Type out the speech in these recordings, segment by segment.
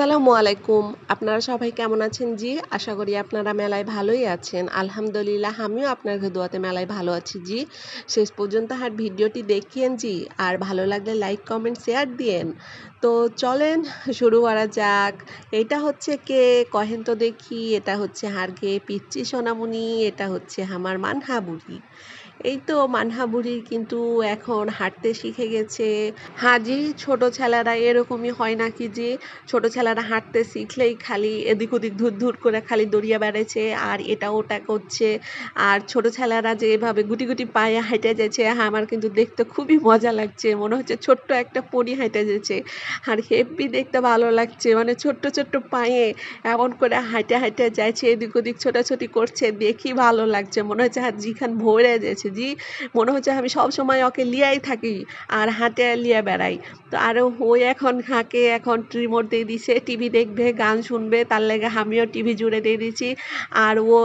আসসালামু আলাইকুম। আপনারা সবাই কেমন আছেন জি? আশা করি আপনারা মেলায় ভালোই আছেন। আলহামদুলিল্লাহ, আমিও আপনার দোয়াতে মেলায় ভালো আছি জি। শেষ পর্যন্ত আর ভিডিওটি দেখিয়েন জি। আর ভালো লাগলে লাইক কমেন্ট শেয়ার দিয়েন। তো চলেন, শুরু করা যাক। এটা হচ্ছে কে? কহেন তো দেখি। এটা হচ্ছে হারগে পিচ্চি সোনামণি। এটা হচ্ছে আমার মানহা বুড়ি। এই তো মানহা বুড়ির কিন্তু এখন হাঁটতে শিখে গেছে। হাজি ছোট ছেলেরা এরকমই হয় নাকি যে, ছোট ছেলেরা হাঁটতে শিখলেই খালি এদিক ওদিক ধুর ধুর করে খালি দড়িয়া বেড়াচ্ছে আর এটা ওটা করছে। আর ছোট ছেলেরা যে এভাবে গুটি গুটি পায়ে হেঁটে যাচ্ছে, আমার কিন্তু দেখতে খুবই মজা লাগছে। মনে হচ্ছে ছোট্ট একটা পরি হেঁটে যাচ্ছে। আর হেব্বি দেখতে ভালো লাগছে। মানে ছোট্ট ছোট্ট পায়ে এমন করে হাঁটে হাঁটে যাচ্ছে এদিক ওদিক ছোটাছুটি করছে। দেখি ভালো লাগছে। মনে হচ্ছে হাত জিখান ভরে যাচ্ছে জি, মনে হচ্ছে আমি সব সময় ওকে লিয়াই থাকি আর হাঁটে লিয়ে বেড়াই। তো আর ওই এখন হাঁকে, এখন রিমোট দিয়ে দিছে, টিভি দেখবে, গান শুনবে, তার লেগে আমিও টিভি জুড়ে দিয়ে দিছি। আর ও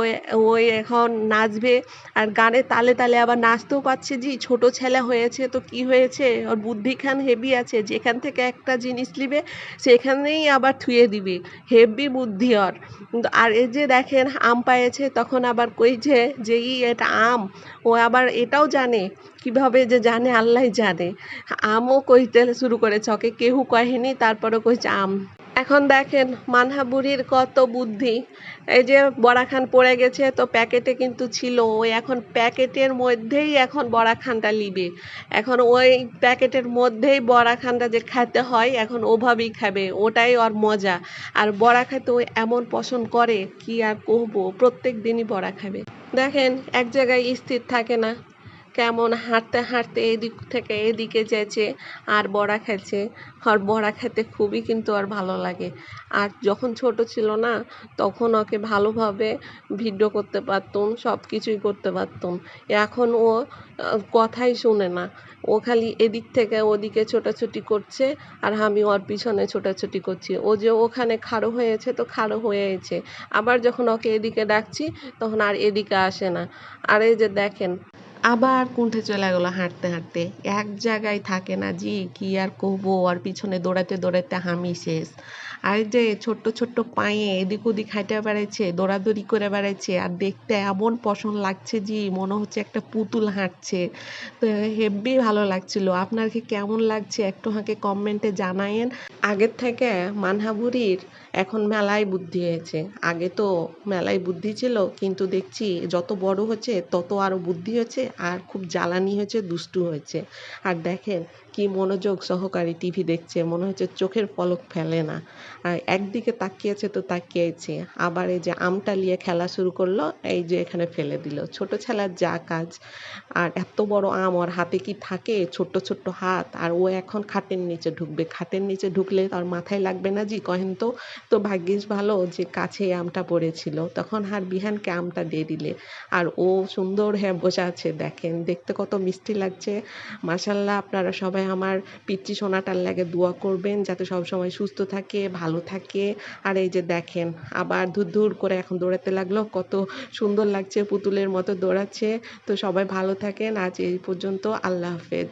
ওই এখন নাচবে আর গানে তালে তালে আবার নাচতেও পারছে। জি, ছোট ছেলে হয়েছে তো কি হয়েছে? ওর বুদ্ধিখান হেভি আছে। যেখান থেকে একটা জিনিস নিবে, সেখানেই আবার থুয়ে দিবি। হেভি বুদ্ধি ওর। আর এই যে দেখেন, আম পায়েছে, তখন আবার কইছে যে ই এটা আম, ও আবার এটাও জানে। কীভাবে যে জানে আল্লাহ জানে। আমও কইতে শুরু করেছে, ওকে কেহু কহেনি তারপরে কইছে আম। এখন দেখেন মানহা বুড়ির কত বুদ্ধি। এই যে বড়াখান পড়ে গেছে, তো প্যাকেটে কিন্তু ছিল। ওই এখন প্যাকেটের মধ্যেই এখন বড়াখানটা লিবে এখন ওই প্যাকেটের মধ্যেই বড়াখানটা যে খেতে হয়, এখন ওভাবেই খাবে। ওটাই ওর মজা। আর বড়া খেতে ওই এমন পছন্দ করে, কি আর করব? প্রত্যেক দিনই বড়া খাবে। দেখেন, এক জায়গায় স্থির থাকে না। কেমন হাঁটতে হাঁটতে এদিক থেকে এদিকে যেছে আর বড়া খেছে আর বড়া খেতে খুবই কিন্তু আর ভালো লাগে। আর যখন ছোট ছিল না, তখন ওকে ভালোভাবে ভিডিও করতে পারতুম সব কিছুই করতে পারতুম। এখন ও কথাই শুনে না। ও খালি এদিক থেকে ওদিকে ছোটাছুটি করছে আর আমি ওর পিছনে ছোটাছুটি করছি। ও যে ওখানে খাড়ো হয়েছে তো খাড়ো হয়েছে। আবার যখন ওকে এদিকে ডাকছি, তখন আর এদিকে আসে না। আর এই যে দেখেন আবার কুণ্ঠে চলে গেলো হাঁটতে হাঁটতে। এক জায়গায় থাকে না, জি, কি আর করব আর পিছনে দৌড়াতে দৌড়াতে হামি শেষ। আর যে ছোট্ট ছোট্ট পায়ে এদিক ওদিক হাঁটে বেড়াচ্ছে, দৌড়াদৌড়ি করে বেড়াচ্ছে, আর দেখতে এমন পছন্দ লাগছে যে মনে হচ্ছে একটা পুতুল হাঁটছে। তো হেব্বি ভালো লাগছিল। আপনার কি কেমন লাগছে একটু হাঁকে কমেন্টে জানায়েন। আগের থেকে মানহাবুরির এখন মেলায় বুদ্ধি হয়েছে। আগে তো মেলায় বুদ্ধি ছিল, কিন্তু দেখছি যত বড় হচ্ছে, তত আরও বুদ্ধি হচ্ছে, আর খুব জ্বালানি হয়েছে, দুষ্টু হয়েছে। আর দেখেন কি মনোযোগ সহকারে টিভি দেখছে, মনে হচ্ছে চোখের পলক ফেলে না। একদিকে তাকিয়েছে তো তাকিয়েছে আবার এই যে আমটা নিয়ে খেলা শুরু করল, এই যে এখানে ফেলে দিল। ছোট ছেলের যা কাজ। আর এত বড় আম ওর হাতে কি থাকে? ছোট্ট ছোট্ট হাত। আর ও এখন খাটের নিচে ঢুকবে। খাটের নিচে ঢুকলে তার মাথায় লাগবে না জি? কহেন তো? তো ভাগ্যিস ভালো যে কাছে আমটা পড়েছিল। তখন হার বিহানকে আমটা দিয়ে দিলে। আর ও সুন্দর হ্যাঁ বসে আছে। দেখেন, দেখতে কত মিষ্টি লাগছে। মাসাল্লাহ আপনারা সবাই আমার পিচ্চি সোনাটার লাগে দোয়া করবেন যাতে সবসময় সুস্থ থাকে ভালো থাকে। আর এই যে দেখেন, আবার ধুর ধুর করে এখন দৌড়াতে লাগল। কত সুন্দর লাগছে পুতুলের মতো দৌড়াচ্ছে। তো সবাই ভালো থাকেন। আজ এই পর্যন্ত আল্লাহ হাফেজ।